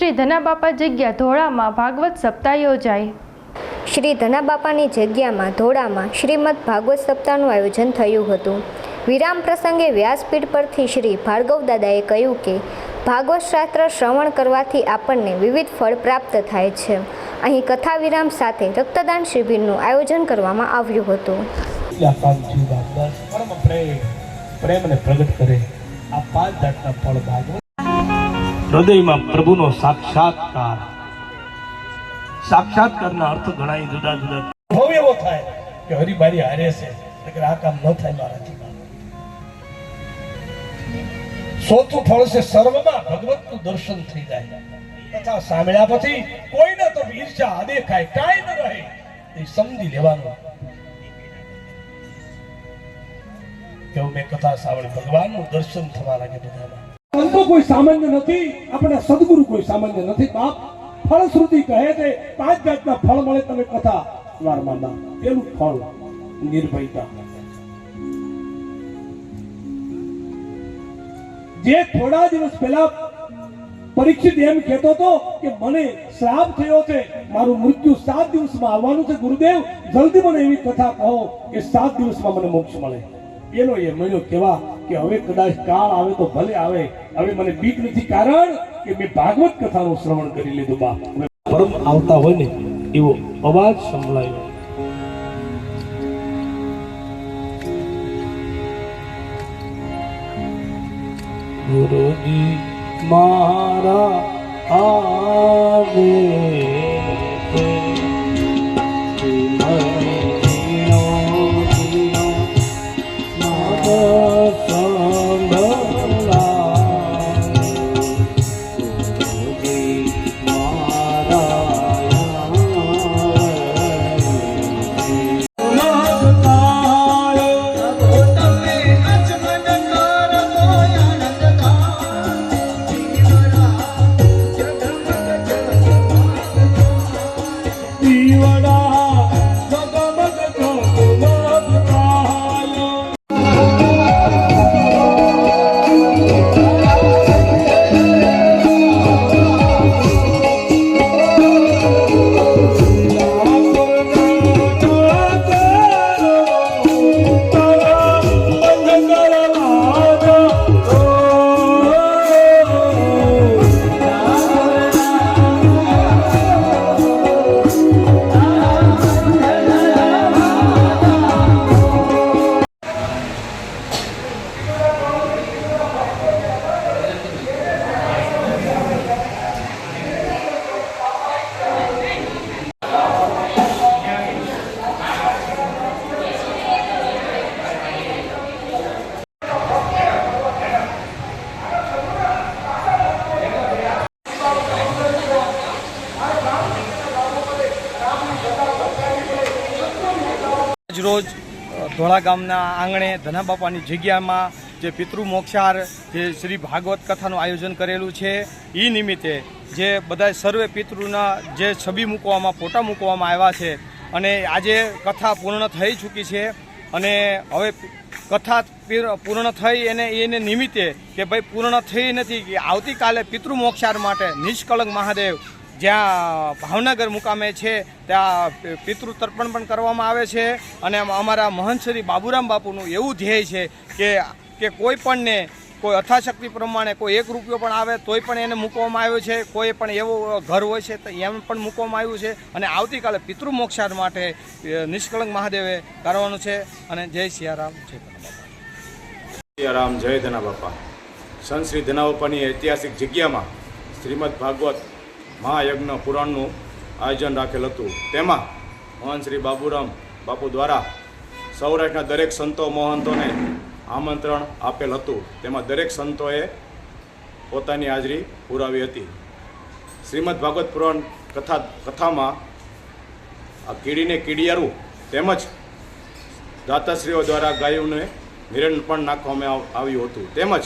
શ્રી ધનાબાપા જગ્યા ધોળામાં ભાગવત સપ્તાહ યોજાય. શ્રી ધનાબાપાની જગ્યામાં ધોળામાં શ્રીમદ ભાગવત સપ્તાહનું આયોજન થયું હતું. વિરામ પ્રસંગે વ્યાસપીઠ પરથી શ્રી ભાર્ગવ દાદાએ કહ્યું કે ભાગવત શાસ્ત્ર શ્રવણ કરવાથી આપણને વિવિધ ફળ પ્રાપ્ત થાય છે. અહીં કથા વિરામ સાથે રક્તદાન શિબિરનું આયોજન કરવામાં આવ્યું હતું. પ્રેમને પ્રગટ કરે. આ પાંચ જાતના ફળ ભાગવત હૃદયમાં પ્રભુનો સાક્ષાત્કાર. સાક્ષાત્કારના અર્થ ઘણા જુદા જુદા. ભાવ એવો થાય કે હરિભારી હારે છે. નકર આ કામ ન થાય મારાથી. ચોથું ફળ છે સર્વમાં, ભગવતનું દર્શન થઈ જાય. તથા સાંભળ્યા પછી કોઈને તો ઈર્ષા અદેખાય કાંઈ ન રહે. એ સમજી લેવાનું. કેવું મેં કથા સાંભળી, ભગવાનનું દર્શન થવા લાગે બધામાં. સંતો કોઈ સામાન્ય નથી, આપણા સદગુરુ કોઈ સામાન્ય નથી. બાપ ફળશ્રુતિ કહે છે, પાંચ જાતના ફળ મળે તમે કથા વારમાં ના પેલું ફળ નિર્ભયતા. જે થોડા દિવસ પહેલા પરીક્ષિત એમ કહેતો હતો કે મને શ્રાપ થયો છે, મારું મૃત્યુ સાત દિવસમાં આવવાનું છે, ગુરુદેવ, જલ્દી મને એવી કથા કહો કે સાત દિવસમાં મને મોક્ષ મળે. એનો એ મળ્યો કેવા કે હવે કદાચ કાળ આવે તો ભલે આવે. હવે મને બીક નથી કારણ કે મેં ભાગવત કથાનું શ્રવણ કરી લીધું, બા. પરમ આવતા હોય ને, એવો અવાજ સંભળાયો. ગુરુજી મારા આવે છે. આજરોજ ધોળા ગામના આંગણે ધનાબાપાની જગ્યામાં જે પિતૃ મોક્ષાર જે શ્રી ભાગવત કથાનું આયોજન કરેલું છે એ નિમિત્તે જે બધા સર્વે પિતૃના જે છબી મૂકવામાં, ફોટા મૂકવામાં આવ્યા છે અને આજે કથા પૂર્ણ થઈ ચૂકી છે અને હવે કથા પીર- પૂર્ણ થઈ એને એને નિમિત્તે કે ભાઈ પૂર્ણ થઈ નથી, કે આવતીકાલે પિતૃ મોક્ષાર માટે નિષ્કલંક મહાદેવ જ્યાં ભાવનગર મુકામે છે, ત્યાં પિતૃ તર્પણ પણ કરવામાં આવે છે અને અમારા મહંત શ્રી બાબુરામ બાપુનું એવું ધ્યેય છે કે કે કોઈ પણને કોઈ અથાશક્તિ પ્રમાણે કોઈ એક રૂપિયો પણ આવે તોય પણ એને મૂકવામાં આવ્યો છે. કોઈ પણ એવો ઘર હોય છે તો એમ પણ મૂકવામાં આવ્યું છે અને આવતીકાલે પિતૃ મોક્ષાર માટે નિષ્કલંક મહાદેવે કરવાનું છે અને જય સિયારામ, જય ધન્યવાદ રામ જય ધના બાપા. સંત શ્રી ધના બાપાની ઐતિહાસિક જગ્યામાં શ્રીમદ ભાગવત મહાયજ્ઞ પુરાણનું આયોજન રાખેલ હતું. તેમાં મહંત શ્રી બાબુરામ બાપુ દ્વારા સૌરાષ્ટ્રના દરેક સંતો મહંતોને આમંત્રણ આપેલ હતું. તેમાં દરેક સંતોએ પોતાની હાજરી પુરાવી હતી. શ્રીમદ ભાગવત પુરાણ કથા કથામાં આ કીડીને કીડિયારું તેમજ દાતાશ્રીઓ દ્વારા ગાયોને નિરણ પણ નાખવામાં આવ્યું હતું. તેમજ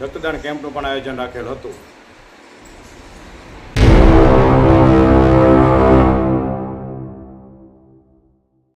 રક્તદાન કેમ્પનું પણ આયોજન રાખેલ હતું.